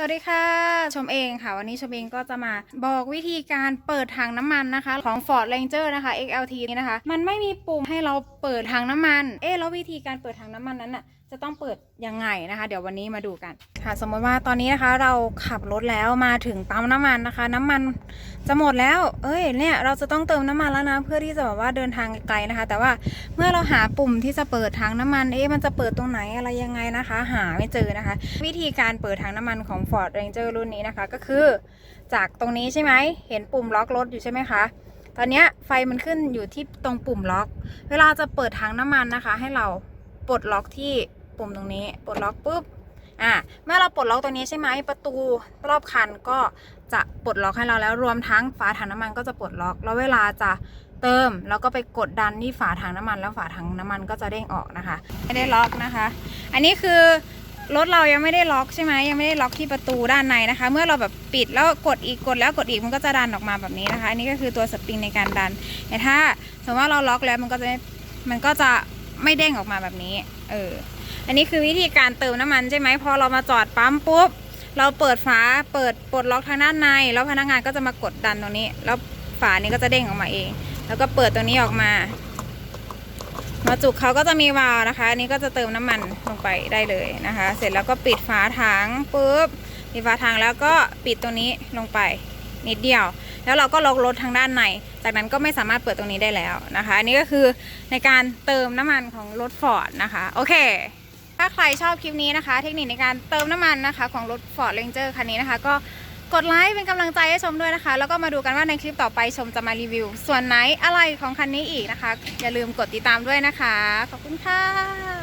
สวัสดีค่ะ ชมเองค่ะ วันนี้ชมเองก็จะมาบอกวิธีการเปิดถังน้ำมันนะคะ ของ Ford Ranger นะคะ XLT นี่นะคะ มันไม่มีปุ่มให้เราเปิดถังน้ำมัน เอ๊แล้ววิธีการเปิดถังน้ำมันนั้นอะจะต้องเปิดยังไงนะคะ เดี๋ยววันนี้มาดูกันค่ะ สมมติว่าตอนนี้นะคะ เราขับรถแล้วมาถึงปั๊มน้ำมันนะคะ น้ำมันจะหมดแล้ว เอ้ยเนี่ยเราจะต้องเติมน้ำมันแล้วนะเพื่อที่จะแบบว่าเดินทางไกลนะคะ แต่ว่าเมื่อเราหาปุ่มที่จะเปิดถังน้ำมันเอ๊ะมันจะเปิดตรงไหนอะไรยังไงนะคะ หาไม่เจอนะคะ วิธีการเปิดถังน้ำมันของ Ford Ranger รุ่นนี้นะคะ ก็คือ จากตรงนี้ใช่ไหมเห็นปุ่มล็อกรถอยู่ใช่ไหมคะตอนนี้ไฟมันขึ้นอยู่ที่ตรงปุ่มล็อก เวลาจะเปิดถังน้ำมันนะคะ ให้เราปลดล็อกที่ ปุ่มตรงนี้ปลดล็อกปุ๊บอ่าเมื่อเราปลดล็อกตรงนี้ใช่ไหมประตูรอบคันก็จะปลดล็อกให้เราแล้วรวมทั้งฝาถังน้ำมันก็จะปลดล็อก แล้วเวลาจะเติมแล้วก็ไปกดดันที่ฝาถังน้ำมัน แล้วฝาถังน้ำมันก็จะเด้งออกนะคะ ไม่ได้ล็อกนะคะ อันนี้คือรถเรายังไม่ได้ล็อกใช่ไหมยังไม่ได้ล็อกที่ประตูด้านในนะคะ เมื่อเราแบบปิดแล้วกดอีกกดแล้วกดอีกมันก็จะดันออกมาแบบนี้นะคะ อันนี้ก็คือตัวสปริงในการดันแต่ถ้าสมมติว่าเราล็อกแล้วมันก็จะมันก็จะไม่เด้งออกมาแบบนี้ เออ อันนี้คือวิธีการเติมน้ำมันใช่ไหมพอเรามาจอดปั๊มปุ๊บ เราเปิดฝาเปิดปลดล็อกทางด้านใน แล้วพนักงานก็จะมากดดันตรงนี้ แล้วฝานี้ก็จะเด้งออกมาเอง แล้วก็เปิดตัวนี้ออกมามาจุกเขาก็จะมีวาล์วนะคะ อันนี้ก็จะเติมน้ำมันลงไปได้เลยนะคะ เสร็จแล้วก็ปิดฝาถังปุ๊บปิดฝาถังแล้วก็ปิดตัวนี้ลงไปนิดเดียว แล้วเราก็ล็อกรถทางด้านใน จากนั้นก็ไม่สามารถเปิดตรงนี้ได้แล้วนะคะ อันนี้ก็คือในการเติมน้ำมันของรถฟอร์ดนะคะ โอเค ถ้าใครชอบคลิปนี้นะคะ เทคนิคในการเติมน้ำมันนะคะ ของรถ Ford Ranger คันนี้นะคะ ก็กดไลค์เป็นกำลังใจให้ชมด้วยนะคะ แล้วก็มาดูกันว่าในคลิปต่อไปชมจะมารีวิว ส่วนไหนอะไรของคันนี้อีกนะคะ อย่าลืมกดติดตามด้วยนะคะ ขอบคุณค่ะ